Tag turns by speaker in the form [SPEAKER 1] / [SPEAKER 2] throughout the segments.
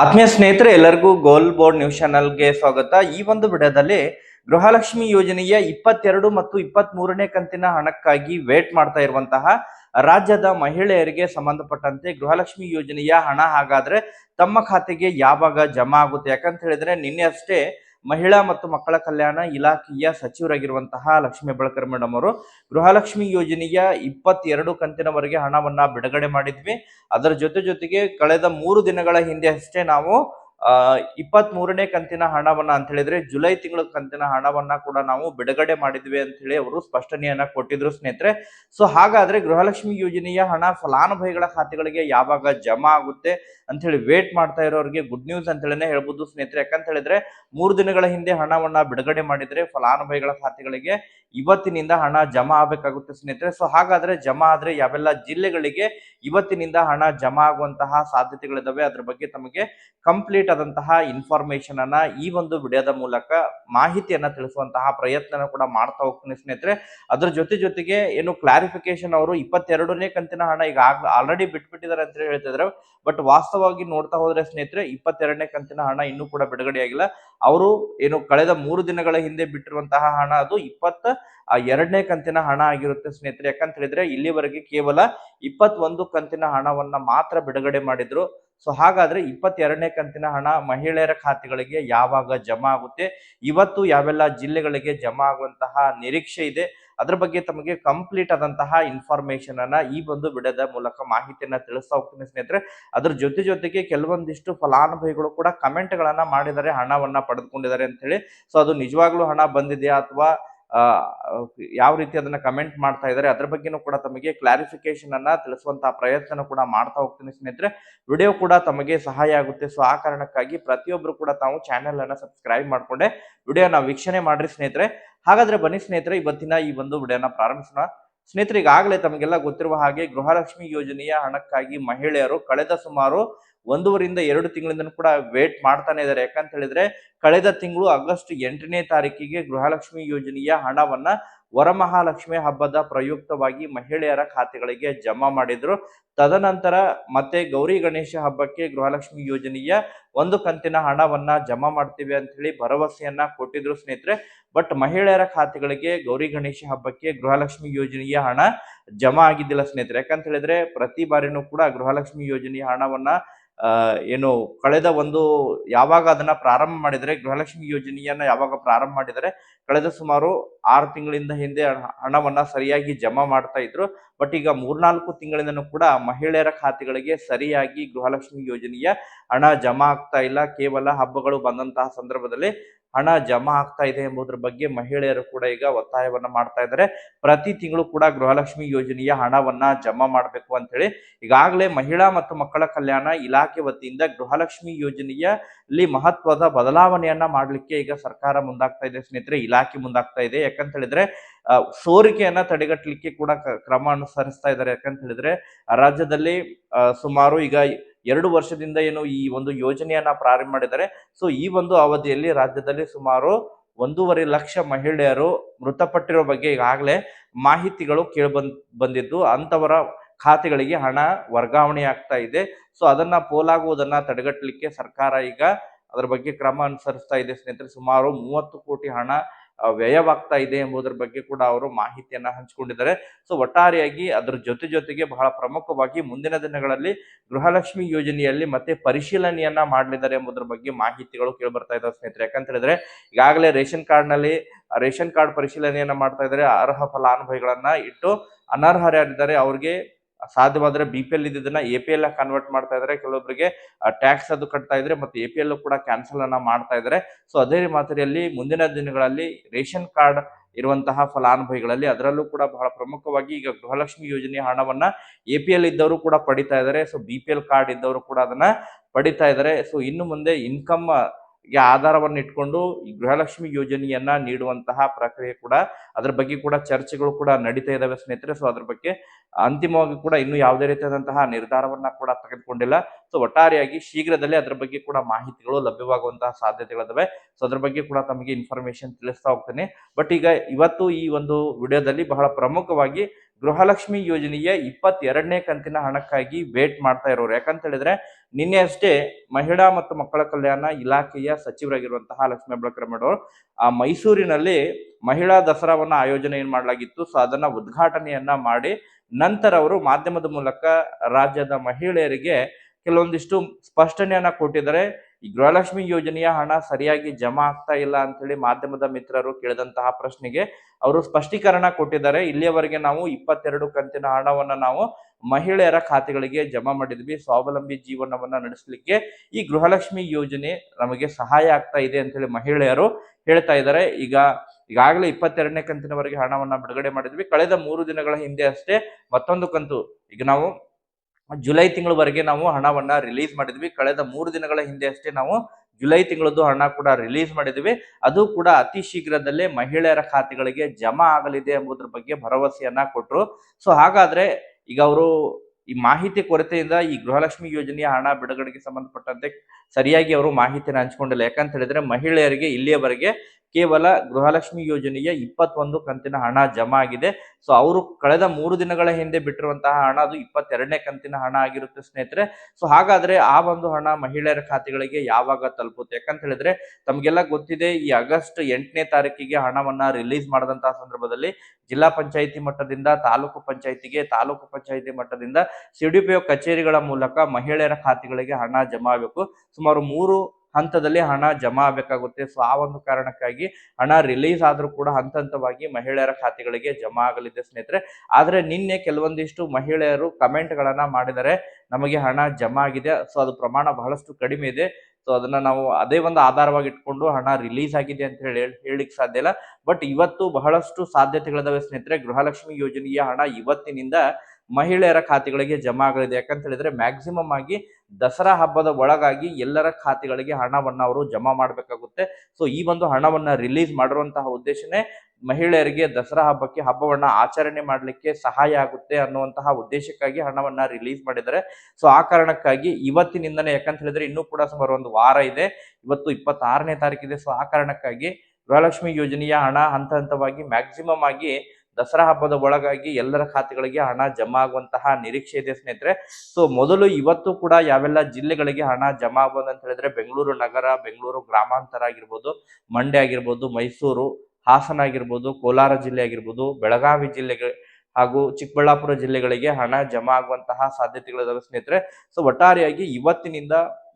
[SPEAKER 1] ಆತ್ಮೀಯ ಸ್ನೇಹಿತರೆ, ಎಲ್ಲರಿಗೂ ಗೋಲ್ ಬೋರ್ಡ್ ನ್ಯೂಸ್ ಚಾನಲ್ಗೆ ಸ್ವಾಗತ. ಈ ಒಂದು ವಿಡಿಯೋದಲ್ಲಿ ಗೃಹಲಕ್ಷ್ಮಿ ಯೋಜನೆಯ ಇಪ್ಪತ್ತೆರಡು ಮತ್ತು ಇಪ್ಪತ್ತ್ ಮೂರನೇ ಕಂತಿನ ಹಣಕ್ಕಾಗಿ ವೇಟ್ ಮಾಡ್ತಾ ಇರುವಂತಹ ರಾಜ್ಯದ ಮಹಿಳೆಯರಿಗೆ ಸಂಬಂಧಪಟ್ಟಂತೆ ಗೃಹಲಕ್ಷ್ಮಿ ಯೋಜನೆಯ ಹಣ ಹಾಗಾದ್ರೆ ತಮ್ಮ ಖಾತೆಗೆ ಯಾವಾಗ ಜಮಾ ಆಗುತ್ತೆ? ಯಾಕಂತ ಹೇಳಿದ್ರೆ, ನಿನ್ನೆ ಅಷ್ಟೇ ಮಹಿಳಾ ಮತ್ತು ಮಕ್ಕಳ ಕಲ್ಯಾಣ ಇಲಾಖೆಯ ಸಚಿವರಾಗಿರುವಂತಹ ಲಕ್ಷ್ಮೀ ಬಳಕರ್ ಮೇಡಮ್ ಅವರು. ಗೃಹಲಕ್ಷ್ಮಿ ಯೋಜನೆಯ ಇಪ್ಪತ್ತೆರಡು ಕಂತಿನವರೆಗೆ ಹಣವನ್ನ ಬಿಡುಗಡೆ ಮಾಡಿದ್ವಿ. ಅದರ ಜೊತೆ ಜೊತೆಗೆ ಕಳೆದ ಮೂರು ದಿನಗಳ ಹಿಂದೆ ಅಷ್ಟೇ ನಾವು ಇಪ್ಪತ್ತ್ ಮೂರನೇ ಕಂತಿನ ಹಣವನ್ನ ಅಂತ ಹೇಳಿದ್ರೆ ಜುಲೈ ತಿಂಗಳ ಕಂತಿನ ಹಣವನ್ನ ಕೂಡ ನಾವು ಬಿಡುಗಡೆ ಮಾಡಿದ್ವಿ ಅಂತ ಹೇಳಿ ಅವರು ಸ್ಪಷ್ಟನೆಯನ್ನ ಕೊಟ್ಟಿದ್ರು ಸ್ನೇಹಿತರೆ. ಸೊ ಹಾಗಾದ್ರೆ ಗೃಹಲಕ್ಷ್ಮಿ ಯೋಜನೆಯ ಹಣ ಫಲಾನುಭವಿಗಳ ಖಾತೆಗಳಿಗೆ ಯಾವಾಗ ಜಮಾ ಆಗುತ್ತೆ ಅಂತ ಹೇಳಿ ವೇಟ್ ಮಾಡ್ತಾ ಇರೋರಿಗೆ ಗುಡ್ ನ್ಯೂಸ್ ಅಂತ ಹೇಳಿನೇ ಹೇಳ್ಬೋದು ಸ್ನೇಹಿತರೆ. ಯಾಕಂತ ಹೇಳಿದ್ರೆ ಮೂರು ದಿನಗಳ ಹಿಂದೆ ಹಣವನ್ನ ಬಿಡುಗಡೆ ಮಾಡಿದ್ರೆ ಫಲಾನುಭವಿಗಳ ಖಾತೆಗಳಿಗೆ ಇವತ್ತಿನಿಂದ ಹಣ ಜಮಾ ಆಗಬೇಕಾಗುತ್ತೆ ಸ್ನೇಹಿತರೆ. ಸೊ ಹಾಗಾದ್ರೆ ಜಮಾ ಆದ್ರೆ ಯಾವೆಲ್ಲ ಜಿಲ್ಲೆಗಳಿಗೆ ಇವತ್ತಿನಿಂದ ಹಣ ಜಮಾ ಆಗುವಂತಹ ಸಾಧ್ಯತೆಗಳಿದಾವೆ ಅದ್ರ ಬಗ್ಗೆ ತಮಗೆ ಕಂಪ್ಲೀಟ್ ಆದಂತಹ ಇನ್ಫಾರ್ಮೇಶನ್ ಅನ್ನ ಈ ಒಂದು ವಿಡಿಯೋದ ಮೂಲಕ ಮಾಹಿತಿಯನ್ನ ತಿಳಿಸುವಂತಹ ಪ್ರಯತ್ನ ಕೂಡ ಮಾಡ್ತಾ ಹೋಗ್ತೀನಿ ಸ್ನೇಹಿತರೆ. ಅದ್ರ ಜೊತೆ ಜೊತೆಗೆ ಏನು ಕ್ಲಾರಿಫಿಕೇಶನ್ ಅವರು ಇಪ್ಪತ್ತೆರಡನೇ ಕಂತಿನ ಹಣ ಈಗ ಆಲ್ರೆಡಿ ಬಿಟ್ಬಿಟ್ಟಿದ್ದಾರೆ ಅಂತ ಹೇಳ್ತಿದ್ರು ಬಟ್ ವಾಸ್ತವವಾಗಿ ನೋಡ್ತಾ ಹೋದ್ರೆ ಸ್ನೇಹಿತರೆ ಇಪ್ಪತ್ತೆರಡನೇ ಕಂತಿನ ಹಣ ಇನ್ನೂ ಕೂಡ ಬಿಡುಗಡೆ ಆಗಿಲ್ಲ. ಅವರು ಏನು ಕಳೆದ ಮೂರು ದಿನಗಳ ಹಿಂದೆ ಬಿಟ್ಟಿರುವಂತಹ ಹಣ ಅದು ಇಪ್ಪತ್ತ ಎರಡನೇ ಕಂತಿನ ಹಣ ಆಗಿರುತ್ತೆ ಸ್ನೇಹಿತರೆ. ಯಾಕಂತ ಹೇಳಿದ್ರೆ ಇಲ್ಲಿವರೆಗೆ ಕೇವಲ ಇಪ್ಪತ್ತೊಂದು ಕಂತಿನ ಹಣವನ್ನ ಮಾತ್ರ ಬಿಡುಗಡೆ ಮಾಡಿದ್ರು. ಸೊ ಹಾಗಾದ್ರೆ ಇಪ್ಪತ್ತೆರಡನೇ ಕಂತಿನ ಹಣ ಮಹಿಳೆಯರ ಖಾತೆಗಳಿಗೆ ಯಾವಾಗ ಜಮಾ ಆಗುತ್ತೆ? ಇವತ್ತು ಯಾವೆಲ್ಲ ಜಿಲ್ಲೆಗಳಿಗೆ ಜಮಾ ಆಗುವಂತಹ ನಿರೀಕ್ಷೆ ಇದೆ? ಅದ್ರ ಬಗ್ಗೆ ತಮಗೆ ಕಂಪ್ಲೀಟ್ ಆದಂತಹ ಇನ್ಫಾರ್ಮೇಶನ್ ಅನ್ನ ಈ ಒಂದು ವಿಡಿಯೋದ ಮೂಲಕ ಮಾಹಿತಿಯನ್ನ ತಿಳಿಸ್ತಾ ಹೋಗ್ತೀನಿ ಸ್ನೇಹಿತರೆ. ಅದ್ರ ಜೊತೆ ಜೊತೆಗೆ ಕೆಲವೊಂದಿಷ್ಟು ಫಲಾನುಭವಿಗಳು ಕೂಡ ಕಮೆಂಟ್ ಗಳನ್ನ ಮಾಡಿದರೆ ಹಣವನ್ನ ಪಡೆದುಕೊಂಡಿದ್ದಾರೆ ಅಂತ ಹೇಳಿ. ಸೊ ಅದು ನಿಜವಾಗ್ಲೂ ಹಣ ಬಂದಿದೆಯಾ ಅಥವಾ ಯಾವ ರೀತಿ ಅದನ್ನ ಕಮೆಂಟ್ ಮಾಡ್ತಾ ಇದ್ದಾರೆ, ಅದ್ರ ಬಗ್ಗೆನೂ ಕೂಡ ತಮಗೆ ಕ್ಲಾರಿಫಿಕೇಶನ್ ಅನ್ನ ತಿಳಿಸುವಂತಹ ಪ್ರಯತ್ನ ಕೂಡ ಮಾಡ್ತಾ ಹೋಗ್ತೀನಿ ಸ್ನೇಹಿತರೆ. ವಿಡಿಯೋ ಕೂಡ ತಮಗೆ ಸಹಾಯ ಆಗುತ್ತೆ. ಸೊ ಆ ಕಾರಣಕ್ಕಾಗಿ ಪ್ರತಿಯೊಬ್ರು ಕೂಡ ತಾವು ಚಾನೆಲ್ ಅನ್ನ ಸಬ್ಸ್ಕ್ರೈಬ್ ಮಾಡ್ಕೊಂಡೆ ವಿಡಿಯೋನ ವೀಕ್ಷಣೆ ಮಾಡ್ರಿ ಸ್ನೇಹಿತರೆ. ಹಾಗಾದ್ರೆ ಬನ್ನಿ ಸ್ನೇಹಿತರೆ, ಇವತ್ತಿನ ಈ ಒಂದು ವಿಡಿಯೋನ ಪ್ರಾರಂಭಿಸೋಣ. ಸ್ನೇಹಿತರೆ ಈಗಾಗಲೇ ತಮಗೆಲ್ಲ ಗೊತ್ತಿರುವ ಹಾಗೆ ಗೃಹಲಕ್ಷ್ಮಿ ಯೋಜನೆಯ ಹಣಕ್ಕಾಗಿ ಮಹಿಳೆಯರು ಕಳೆದ ಸುಮಾರು ಒಂದೂವರಿಂದ ಎರಡು ತಿಂಗಳಿಂದ ಕೂಡ ವೇಟ್ ಮಾಡ್ತಾನೆ ಇದ್ದಾರೆ. ಯಾಕಂತ ಹೇಳಿದ್ರೆ ಕಳೆದ ತಿಂಗಳು ಆಗಸ್ಟ್ ಎಂಟನೇ ತಾರೀಕಿಗೆ ಗೃಹಲಕ್ಷ್ಮಿ ಯೋಜನೆಯ ಹಣವನ್ನ ವರಮಹಾಲಕ್ಷ್ಮಿ ಹಬ್ಬದ ಪ್ರಯುಕ್ತವಾಗಿ ಮಹಿಳೆಯರ ಖಾತೆಗಳಿಗೆ ಜಮಾ ಮಾಡಿದ್ರು. ತದನಂತರ ಮತ್ತೆ ಗೌರಿ ಗಣೇಶ ಹಬ್ಬಕ್ಕೆ ಗೃಹಲಕ್ಷ್ಮಿ ಯೋಜನೆಯ ಒಂದು ಕಂತಿನ ಹಣವನ್ನ ಜಮಾ ಮಾಡ್ತೀವಿ ಅಂತ ಹೇಳಿ ಭರವಸೆಯನ್ನ ಕೊಟ್ಟಿದ್ರು ಸ್ನೇಹಿತರೆ. ಬಟ್ ಮಹಿಳೆಯರ ಖಾತೆಗಳಿಗೆ ಗೌರಿ ಗಣೇಶ ಹಬ್ಬಕ್ಕೆ ಗೃಹಲಕ್ಷ್ಮಿ ಯೋಜನೆಯ ಹಣ ಜಮಾ ಆಗಿದ್ದಿಲ್ಲ ಸ್ನೇಹಿತರೆ. ಯಾಕಂತ ಹೇಳಿದ್ರೆ ಪ್ರತಿ ಬಾರಿನೂ ಕೂಡ ಗೃಹಲಕ್ಷ್ಮಿ ಯೋಜನೆಯ ಹಣವನ್ನ ಏನು ಕಳೆದ ಒಂದು ಯಾವಾಗ ಅದನ್ನ ಪ್ರಾರಂಭ ಮಾಡಿದರೆ, ಗೃಹಲಕ್ಷ್ಮಿ ಯೋಜನೆಯನ್ನ ಯಾವಾಗ ಪ್ರಾರಂಭ ಮಾಡಿದರೆ, ಕಳೆದ ಸುಮಾರು ಆರು ತಿಂಗಳಿಂದ ಹಿಂದೆ ಹಣ- ಹಣವನ್ನ ಸರಿಯಾಗಿ ಜಮಾ ಮಾಡ್ತಾ ಇದ್ರು. ಬಟ್ ಈಗ ಮೂರ್ನಾಲ್ಕು ತಿಂಗಳಿಂದನೂ ಕೂಡ ಮಹಿಳೆಯರ ಖಾತೆಗಳಿಗೆ ಸರಿಯಾಗಿ ಗೃಹಲಕ್ಷ್ಮಿ ಯೋಜನೆಯ ಹಣ ಜಮಾ ಆಗ್ತಾ ಇಲ್ಲ. ಕೇವಲ ಹಬ್ಬಗಳು ಬಂದಂತಹ ಸಂದರ್ಭದಲ್ಲಿ ಹಣ ಜಮಾ ಆಗ್ತಾ ಇದೆ ಎಂಬುದರ ಬಗ್ಗೆ ಮಹಿಳೆಯರು ಕೂಡ ಈಗ ಒತ್ತಾಯವನ್ನ ಮಾಡ್ತಾ ಇದ್ದಾರೆ. ಪ್ರತಿ ತಿಂಗಳು ಕೂಡ ಗೃಹಲಕ್ಷ್ಮಿ ಯೋಜನೆಯ ಹಣವನ್ನ ಜಮಾ ಮಾಡಬೇಕು ಅಂತ ಹೇಳಿ ಈಗಾಗಲೇ ಮಹಿಳಾ ಮತ್ತು ಮಕ್ಕಳ ಕಲ್ಯಾಣ ಇಲಾಖೆ ವತಿಯಿಂದ ಗೃಹಲಕ್ಷ್ಮಿ ಯೋಜನೆಯಲ್ಲಿ ಮಹತ್ವದ ಬದಲಾವಣೆಯನ್ನ ಮಾಡಲಿಕ್ಕೆ ಈಗ ಸರ್ಕಾರ ಮುಂದಾಗ್ತಾ ಇದೆ ಸ್ನೇಹಿತರೆ, ಇಲಾಖೆ ಮುಂದಾಗ್ತಾ ಇದೆ. ಯಾಕಂತ ಹೇಳಿದ್ರೆ ಸೋರಿಕೆಯನ್ನ ತಡೆಗಟ್ಟಲಿಕ್ಕೆ ಕೂಡ ಕ್ರಮ ಅನುಸರಿಸ್ತಾ ಇದ್ದಾರೆ. ಯಾಕಂತ ಹೇಳಿದ್ರೆ, ರಾಜ್ಯದಲ್ಲಿ ಸುಮಾರು ಈಗ ಎರಡು ವರ್ಷದಿಂದ ಏನು ಈ ಒಂದು ಯೋಜನೆಯನ್ನ ಪ್ರಾರಂಭ ಮಾಡಿದ್ದಾರೆ. ಸೊ ಈ ಒಂದು ಅವಧಿಯಲ್ಲಿ ರಾಜ್ಯದಲ್ಲಿ ಸುಮಾರು ಒಂದೂವರೆ ಲಕ್ಷ ಮಹಿಳೆಯರು ಮೃತಪಟ್ಟಿರೋ ಬಗ್ಗೆ ಈಗಾಗಲೇ ಮಾಹಿತಿಗಳು ಕೇಳಬಂದ್ ಬಂದಿದ್ದು. ಅಂತವರ ಖಾತೆಗಳಿಗೆ ಹಣ ವರ್ಗಾವಣೆ ಆಗ್ತಾ ಇದೆ. ಸೊ ಅದನ್ನ ಪೋಲಾಗುವುದನ್ನ ತಡೆಗಟ್ಟಲಿಕ್ಕೆ ಸರ್ಕಾರ ಈಗ ಅದರ ಬಗ್ಗೆ ಕ್ರಮ ಅನುಸರಿಸ್ತಾ ಇದೆ. ಸ್ನೇಹಿತರೆ, ಸುಮಾರು ಮೂವತ್ತು ಕೋಟಿ ಹಣ ವ್ಯಯವಾಗ್ತಾ ಇದೆ ಎಂಬುದರ ಬಗ್ಗೆ ಕೂಡ ಅವರು ಮಾಹಿತಿಯನ್ನ ಹಂಚಿಕೊಂಡಿದ್ದಾರೆ. ಸೊ ಒಟ್ಟಾರೆಯಾಗಿ ಅದರ ಜೊತೆ ಜೊತೆಗೆ ಬಹಳ ಪ್ರಮುಖವಾಗಿ ಮುಂದಿನ ದಿನಗಳಲ್ಲಿ ಗೃಹಲಕ್ಷ್ಮಿ ಯೋಜನೆಯಲ್ಲಿ ಮತ್ತೆ ಪರಿಶೀಲನೆಯನ್ನ ಮಾಡಲಿದ್ದಾರೆ ಎಂಬುದರ ಬಗ್ಗೆ ಮಾಹಿತಿಗಳು ಕೇಳಿ ಬರ್ತಾ ಇದಾವೆ ಸ್ನೇಹಿತರೆ. ಯಾಕಂತ ಹೇಳಿದ್ರೆ, ಈಗಾಗಲೇ ರೇಷನ್ ಕಾರ್ಡ್ನಲ್ಲಿ ರೇಷನ್ ಕಾರ್ಡ್ ಪರಿಶೀಲನೆಯನ್ನ ಮಾಡ್ತಾ ಇದ್ದಾರೆ. ಅರ್ಹ ಫಲಾನುಭವಿಗಳನ್ನ ಇಟ್ಟು ಅನರ್ಹರಾಗಿದ್ದಾರೆ ಅವ್ರಿಗೆ ಸಾಧ್ಯವಾದ್ರೆ ಬಿ ಪಿ ಎಲ್ ಇದ್ದಿದ್ದನ್ನ ಎ ಪಿ ಎಲ್ ಕನ್ವರ್ಟ್ ಮಾಡ್ತಾ ಇದ್ದಾರೆ ಕೆಲವೊಬ್ಬರಿಗೆ ಟ್ಯಾಕ್ಸ್ ಅದು ಕಟ್ತಾ ಇದ್ರೆ ಮತ್ತೆ ಎ ಪಿ ಎಲ್ ಕೂಡ ಕ್ಯಾನ್ಸಲ್ ಅನ್ನ ಮಾಡ್ತಾ ಇದ್ದಾರೆ ಸೊ ಅದೇ ಮಾದರಿಯಲ್ಲಿ ಮುಂದಿನ ದಿನಗಳಲ್ಲಿ ರೇಷನ್ ಕಾರ್ಡ್ ಇರುವಂತಹ ಫಲಾನುಭವಿಗಳಲ್ಲಿ ಅದರಲ್ಲೂ ಕೂಡ ಬಹಳ ಪ್ರಮುಖವಾಗಿ ಈಗ ಗೃಹಲಕ್ಷ್ಮಿ ಯೋಜನೆಯ ಹಣವನ್ನ ಎ ಪಿ ಎಲ್ ಇದ್ದವರು ಕೂಡ ಪಡಿತಾ ಇದ್ದಾರೆ so B P L card ಇದ್ದವರು ಕೂಡ ಅದನ್ನ ಪಡಿತಾ ಇದ್ದಾರೆ ಸೊ ಇನ್ನು ಮುಂದೆ ಇನ್ಕಮ್ ಗೆ ಆಧಾರವನ್ನು ಇಟ್ಕೊಂಡು ಈ ಗೃಹಲಕ್ಷ್ಮಿ ಯೋಜನೆಯನ್ನ ನೀಡುವಂತಹ ಪ್ರಕ್ರಿಯೆ ಕೂಡ ಅದ್ರ ಬಗ್ಗೆ ಕೂಡ ಚರ್ಚೆಗಳು ಕೂಡ ನಡೀತಾ ಇದ್ದಾವೆ ಸ್ನೇಹಿತರೆ. ಸೊ ಅದ್ರ ಬಗ್ಗೆ ಅಂತಿಮವಾಗಿ ಕೂಡ ಇನ್ನು ಯಾವುದೇ ರೀತಿಯಾದಂತಹ ನಿರ್ಧಾರವನ್ನ ಕೂಡ ತೆಗೆದುಕೊಂಡಿಲ್ಲ. ಸೊ ಒಟ್ಟಾರೆಯಾಗಿ ಶೀಘ್ರದಲ್ಲೇ ಅದ್ರ ಬಗ್ಗೆ ಕೂಡ ಮಾಹಿತಿಗಳು ಲಭ್ಯವಾಗುವಂತಹ ಸಾಧ್ಯತೆಗಳಿದಾವೆ. ಸೊ ಅದ್ರ ಬಗ್ಗೆ ಕೂಡ ತಮಗೆ ಇನ್ಫಾರ್ಮೇಶನ್ ತಿಳಿಸ್ತಾ ಹೋಗ್ತೇನೆ. ಬಟ್ ಈಗ ಇವತ್ತು ಈ ಒಂದು ವಿಡಿಯೋದಲ್ಲಿ ಬಹಳ ಪ್ರಮುಖವಾಗಿ ಗೃಹಲಕ್ಷ್ಮಿ ಯೋಜನೆಯ ಇಪ್ಪತ್ತೆರಡನೇ ಕಂತಿನ ಹಣಕ್ಕಾಗಿ ವೇಟ್ ಮಾಡ್ತಾ ಇರೋರು. ಯಾಕಂತ ಹೇಳಿದ್ರೆ, ನಿನ್ನೆ ಅಷ್ಟೇ ಮಹಿಳಾ ಮತ್ತು ಮಕ್ಕಳ ಕಲ್ಯಾಣ ಇಲಾಖೆಯ ಸಚಿವರಾಗಿರುವಂತಹ ಲಕ್ಷ್ಮೀ ಅವರು, ಆ ಮೈಸೂರಿನಲ್ಲಿ ಮಹಿಳಾ ದಸರಾವನ್ನ ಆಯೋಜನೆ ಏನ್ ಮಾಡಲಾಗಿತ್ತು? ಸೊ, ಅದನ್ನ ಉದ್ಘಾಟನೆಯನ್ನ ಮಾಡಿ ನಂತರ ಅವರು ಮಾಧ್ಯಮದ ಮೂಲಕ ರಾಜ್ಯದ ಮಹಿಳೆಯರಿಗೆ ಕೆಲವೊಂದಿಷ್ಟು ಸ್ಪಷ್ಟನೆಯನ್ನ ಕೊಟ್ಟಿದ್ದಾರೆ. ಈ ಗೃಹಲಕ್ಷ್ಮಿ ಯೋಜನೆಯ ಹಣ ಸರಿಯಾಗಿ ಜಮಾ ಆಗ್ತಾ ಇಲ್ಲ ಅಂತ ಹೇಳಿ ಮಾಧ್ಯಮದ ಮಿತ್ರರು ಕೇಳಿದಂತಹ ಪ್ರಶ್ನೆಗೆ ಅವರು ಸ್ಪಷ್ಟೀಕರಣ ಕೊಟ್ಟಿದ್ದಾರೆ. ಇಲ್ಲಿಯವರೆಗೆ ನಾವು ಇಪ್ಪತ್ತೆರಡು ಕಂತಿನ ಹಣವನ್ನು ನಾವು ಮಹಿಳೆಯರ ಖಾತೆಗಳಿಗೆ ಜಮಾ ಮಾಡಿದ್ವಿ. ಸ್ವಾವಲಂಬಿ ಜೀವನವನ್ನ ನಡೆಸಲಿಕ್ಕೆ ಈ ಗೃಹಲಕ್ಷ್ಮಿ ಯೋಜನೆ ನಮಗೆ ಸಹಾಯ ಆಗ್ತಾ ಇದೆ ಅಂತ ಹೇಳಿ ಮಹಿಳೆಯರು ಹೇಳ್ತಾ ಇದ್ದಾರೆ. ಈಗ ಈಗಾಗಲೇ ಇಪ್ಪತ್ತೆರಡನೇ ಕಂತಿನವರೆಗೆ ಹಣವನ್ನ ಬಿಡುಗಡೆ ಮಾಡಿದ್ವಿ. ಕಳೆದ ಮೂರು ದಿನಗಳ ಹಿಂದೆ ಅಷ್ಟೇ ಮತ್ತೊಂದು ಕಂತು. ಈಗ ನಾವು ಜುಲೈ ತಿಂಗಳವರೆಗೆ ನಾವು ಹಣವನ್ನ ರಿಲೀಸ್ ಮಾಡಿದ್ವಿ. ಕಳೆದ ಮೂರು ದಿನಗಳ ಹಿಂದೆ ಅಷ್ಟೇ ನಾವು ಜುಲೈ ತಿಂಗಳದ್ದು ಹಣ ಕೂಡ ರಿಲೀಸ್ ಮಾಡಿದ್ವಿ. ಅದು ಕೂಡ ಅತಿ ಶೀಘ್ರದಲ್ಲೇ ಮಹಿಳೆಯರ ಖಾತೆಗಳಿಗೆ ಜಮಾ ಆಗಲಿದೆ ಎಂಬುದ್ರ ಬಗ್ಗೆ ಭರವಸೆಯನ್ನ ಕೊಟ್ಟರು ಸೊ, ಹಾಗಾದ್ರೆ ಈಗ ಅವರು ಈ ಮಾಹಿತಿ ಕೊರತೆಯಿಂದ ಈ ಗೃಹಲಕ್ಷ್ಮಿ ಯೋಜನೆಯ ಹಣ ಬಿಡುಗಡೆಗೆ ಸಂಬಂಧಪಟ್ಟಂತೆ ಸರಿಯಾಗಿ ಅವರು ಮಾಹಿತಿನ ಹಂಚ್ಕೊಂಡಿಲ್ಲ. ಯಾಕಂತ ಹೇಳಿದ್ರೆ ಮಹಿಳೆಯರಿಗೆ ಇಲ್ಲಿಯವರೆಗೆ ಕೇವಲ ಗೃಹಲಕ್ಷ್ಮಿ ಯೋಜನೆಯ ಇಪ್ಪತ್ತೊಂದು ಕಂತಿನ ಹಣ ಜಮಾ ಆಗಿದೆ. ಸೊ ಅವರು ಕಳೆದ ಮೂರು ದಿನಗಳ ಹಿಂದೆ ಬಿಟ್ಟಿರುವಂತಹ ಹಣ ಅದು ಇಪ್ಪತ್ತೆರಡನೇ ಕಂತಿನ ಹಣ ಆಗಿರುತ್ತೆ ಸ್ನೇಹಿತರೆ. ಸೊ ಹಾಗಾದ್ರೆ ಆ ಒಂದು ಹಣ ಮಹಿಳೆಯರ ಖಾತೆಗಳಿಗೆ ಯಾವಾಗ ತಲುಪುತ್ತೆ? ಯಾಕಂತ ಹೇಳಿದ್ರೆ, ತಮಗೆಲ್ಲ ಗೊತ್ತಿದೆ, ಈ ಆಗಸ್ಟ್ ಎಂಟನೇ ತಾರೀಕಿಗೆ ಹಣವನ್ನ ರಿಲೀಸ್ ಮಾಡಿದಂತಹ ಸಂದರ್ಭದಲ್ಲಿ ಜಿಲ್ಲಾ ಪಂಚಾಯಿತಿ ಮಟ್ಟದಿಂದ, ತಾಲೂಕು ಪಂಚಾಯಿತಿಗೆ, ತಾಲೂಕು ಪಂಚಾಯಿತಿ ಮಟ್ಟದಿಂದ ಸಿಡಿಪಿಒ ಕಚೇರಿಗಳ ಮೂಲಕ ಮಹಿಳೆಯರ ಖಾತೆಗಳಿಗೆ ಹಣ ಜಮಾ ಆಗಬೇಕು. ಸುಮಾರು ಮೂರು ಹಂತದಲ್ಲಿ ಹಣ ಜಮಾ ಆಗಬೇಕಾಗುತ್ತೆ. ಸೊ ಆ ಒಂದು ಕಾರಣಕ್ಕಾಗಿ ಹಣ ರಿಲೀಸ್ ಆದರೂ ಕೂಡ ಹಂತ ಹಂತವಾಗಿ ಮಹಿಳೆಯರ ಖಾತೆಗಳಿಗೆ ಜಮಾ ಆಗಲಿದೆ ಸ್ನೇಹಿತರೆ. ಆದರೆ ನಿನ್ನೆ ಕೆಲವೊಂದಿಷ್ಟು ಮಹಿಳೆಯರು ಕಮೆಂಟ್ಗಳನ್ನು ಮಾಡಿದರೆ ನಮಗೆ ಹಣ ಜಮಾ ಆಗಿದೆ. ಸೊ ಅದು ಪ್ರಮಾಣ ಬಹಳಷ್ಟು ಕಡಿಮೆ ಇದೆ. ಸೊ ಅದನ್ನ ನಾವು ಅದೇ ಒಂದು ಆಧಾರವಾಗಿ ಇಟ್ಕೊಂಡು ಹಣ ರಿಲೀಸ್ ಆಗಿದೆ ಅಂತ ಹೇಳಿ ಹೇಳಿಕ್ ಸಾಧ್ಯ ಇಲ್ಲ. ಬಟ್ ಇವತ್ತು ಬಹಳಷ್ಟು ಸಾಧ್ಯತೆಗಳಿದಾವೆ ಸ್ನೇಹಿತರೆ. ಗೃಹಲಕ್ಷ್ಮಿ ಯೋಜನೆಯ ಹಣ ಇವತ್ತಿನಿಂದ ಮಹಿಳೆಯರ ಖಾತೆಗಳಿಗೆ ಜಮಾ ಆಗಲಿದೆ. ಯಾಕಂತ ಹೇಳಿದ್ರೆ ಮ್ಯಾಕ್ಸಿಮಮ್ ಆಗಿ ದಸರಾ ಹಬ್ಬದ ಒಳಗಾಗಿ ಎಲ್ಲರ ಖಾತೆಗಳಿಗೆ ಹಣವನ್ನು ಅವರು ಜಮಾ ಮಾಡಬೇಕಾಗುತ್ತೆ. ಸೊ ಈ ಒಂದು ಹಣವನ್ನು ರಿಲೀಸ್ ಮಾಡಿರುವಂತಹ ಉದ್ದೇಶನೇ ಮಹಿಳೆಯರಿಗೆ ದಸರಾ ಹಬ್ಬಕ್ಕೆ ಹಬ್ಬವನ್ನ ಆಚರಣೆ ಮಾಡಲಿಕ್ಕೆ ಸಹಾಯ ಆಗುತ್ತೆ ಅನ್ನುವಂತಹ ಉದ್ದೇಶಕ್ಕಾಗಿ ಹಣವನ್ನ ರಿಲೀಸ್ ಮಾಡಿದ್ದಾರೆ. ಸೊ ಆ ಕಾರಣಕ್ಕಾಗಿ ಇವತ್ತಿನಿಂದನೇ, ಯಾಕಂತ ಹೇಳಿದ್ರೆ ಇನ್ನೂ ಕೂಡ ಸುಮಾರು ಒಂದು ವಾರ ಇದೆ. ಇವತ್ತು ಇಪ್ಪತ್ತಾರನೇ ತಾರೀಕಿದೆ. ಸೊ ಆ ಕಾರಣಕ್ಕಾಗಿ ಗೃಹಲಕ್ಷ್ಮಿ ಯೋಜನೆಯ ಹಣ ಹಂತ ಹಂತವಾಗಿ ಮ್ಯಾಕ್ಸಿಮಮ್ ಆಗಿ ದಸರಾ ಹಬ್ಬದ ಒಳಗಾಗಿ ಎಲ್ಲರ ಖಾತೆಗಳಿಗೆ ಹಣ ಜಮಾ ಆಗುವಂತಹ ನಿರೀಕ್ಷೆ ಇದೆ ಸ್ನೇಹಿತರೆ. ಸೊ ಮೊದಲು ಇವತ್ತು ಕೂಡ ಯಾವೆಲ್ಲ ಜಿಲ್ಲೆಗಳಿಗೆ ಹಣ ಜಮಾ ಆಗ್ಬೋದು ಅಂತ ಹೇಳಿದ್ರೆ ಬೆಂಗಳೂರು ನಗರ, ಬೆಂಗಳೂರು ಗ್ರಾಮಾಂತರ ಆಗಿರ್ಬೋದು, ಮಂಡ್ಯ ಆಗಿರ್ಬೋದು, ಮೈಸೂರು, ಹಾಸನ ಆಗಿರ್ಬೋದು, ಕೋಲಾರ ಜಿಲ್ಲೆ ಆಗಿರ್ಬೋದು, ಬೆಳಗಾವಿ ಜಿಲ್ಲೆಗೆ ಹಾಗೂ ಚಿಕ್ಕಬಳ್ಳಾಪುರ ಜಿಲ್ಲೆಗಳಿಗೆ ಹಣ ಜಮಾ ಆಗುವಂತಹ ಸಾಧ್ಯತೆಗಳಿದಾವೆ ಸ್ನೇಹಿತರೆ. ಸೊ ಒಟ್ಟಾರೆಯಾಗಿ ಇವತ್ತಿನಿಂದ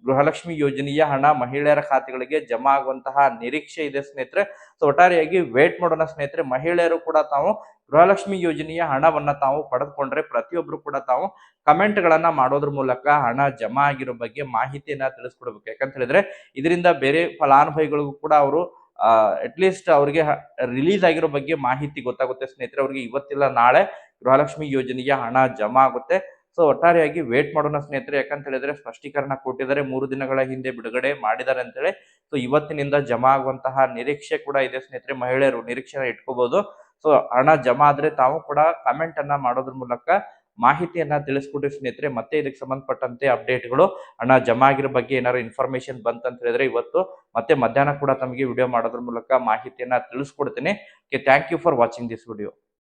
[SPEAKER 1] ಗೃಹಲಕ್ಷ್ಮಿ ಯೋಜನೆಯ ಹಣ ಮಹಿಳೆಯರ ಖಾತೆಗಳಿಗೆ ಜಮಾ ಆಗುವಂತಹ ನಿರೀಕ್ಷೆ ಇದೆ ಸ್ನೇಹಿತರೆ. ಸೊ ಒಟ್ಟಾರೆಯಾಗಿ ವೇಟ್ ಮಾಡೋಣ ಸ್ನೇಹಿತರೆ. ಮಹಿಳೆಯರು ಕೂಡ ತಾವು ಗೃಹಲಕ್ಷ್ಮಿ ಯೋಜನೆಯ ಹಣವನ್ನ ತಾವು ಪಡೆದುಕೊಂಡ್ರೆ ಪ್ರತಿಯೊಬ್ರು ಕೂಡ ತಾವು ಕಮೆಂಟ್ ಗಳನ್ನ ಮಾಡೋದ್ರ ಮೂಲಕ ಹಣ ಜಮಾ ಆಗಿರೋ ಬಗ್ಗೆ ಮಾಹಿತಿಯನ್ನ ತಿಳಿಸ್ಕೊಡ್ಬೇಕು. ಯಾಕಂತ ಹೇಳಿದ್ರೆ ಇದರಿಂದ ಬೇರೆ ಫಲಾನುಭವಿಗಳಿಗೂ ಕೂಡ ಅವರು ಅಟ್ ಲೀಸ್ಟ್ ಅವ್ರಿಗೆ ರಿಲೀಸ್ ಆಗಿರೋ ಬಗ್ಗೆ ಮಾಹಿತಿ ಗೊತ್ತಾಗುತ್ತೆ ಸ್ನೇಹಿತರೆ. ಅವ್ರಿಗೆ ಇವತ್ತಿಲ್ಲ, ನಾಳೆ ಗೃಹಲಕ್ಷ್ಮಿ ಯೋಜನೆಯ ಹಣ ಜಮಾ ಆಗುತ್ತೆ. ಸೊ ಒಟ್ಟಾರೆಯಾಗಿ ವೇಟ್ ಮಾಡೋಣ ಸ್ನೇಹಿತರೆ, ಯಾಕಂತ ಹೇಳಿದ್ರೆ ಸ್ಪಷ್ಟೀಕರಣ ಕೊಟ್ಟಿದ್ದಾರೆ, ಮೂರು ದಿನಗಳ ಹಿಂದೆ ಬಿಡುಗಡೆ ಮಾಡಿದ್ದಾರೆ ಅಂತೇಳಿ ಸೊ ಇವತ್ತಿನಿಂದ ಜಮಾ ಆಗುವಂತಹ ನಿರೀಕ್ಷೆ ಕೂಡ ಇದೆ ಸ್ನೇಹಿತರೆ, ಮಹಿಳೆಯರು ನಿರೀಕ್ಷೆನ ಇಟ್ಕೋಬಹುದು ಸೊ ಹಣ ಜಮಾ ಆದ್ರೆ ತಾವು ಕೂಡ ಕಮೆಂಟ್ ಅನ್ನ ಮಾಡೋದ್ರ ಮೂಲಕ ಮಾಹಿತಿಯನ್ನ ತಿಳಿಸ್ಕೊಡಿ ಸ್ನೇಹಿತರೆ. ಮತ್ತೆ ಇದಕ್ಕೆ ಸಂಬಂಧಪಟ್ಟಂತೆ ಅಪ್ಡೇಟ್ಗಳು ಹಣ ಜಮಾ ಆಗಿರೋ ಬಗ್ಗೆ ಏನಾದ್ರು ಇನ್ಫಾರ್ಮೇಶನ್ ಬಂತಂತ ಹೇಳಿದ್ರೆ ಇವತ್ತು ಮತ್ತೆ ಮಧ್ಯಾಹ್ನ ಕೂಡ ತಮಗೆ ವಿಡಿಯೋ ಮಾಡೋದ್ರ ಮೂಲಕ ಮಾಹಿತಿಯನ್ನ ತಿಳಿಸ್ಕೊಡ್ತೀನಿ. Thank you for watching this video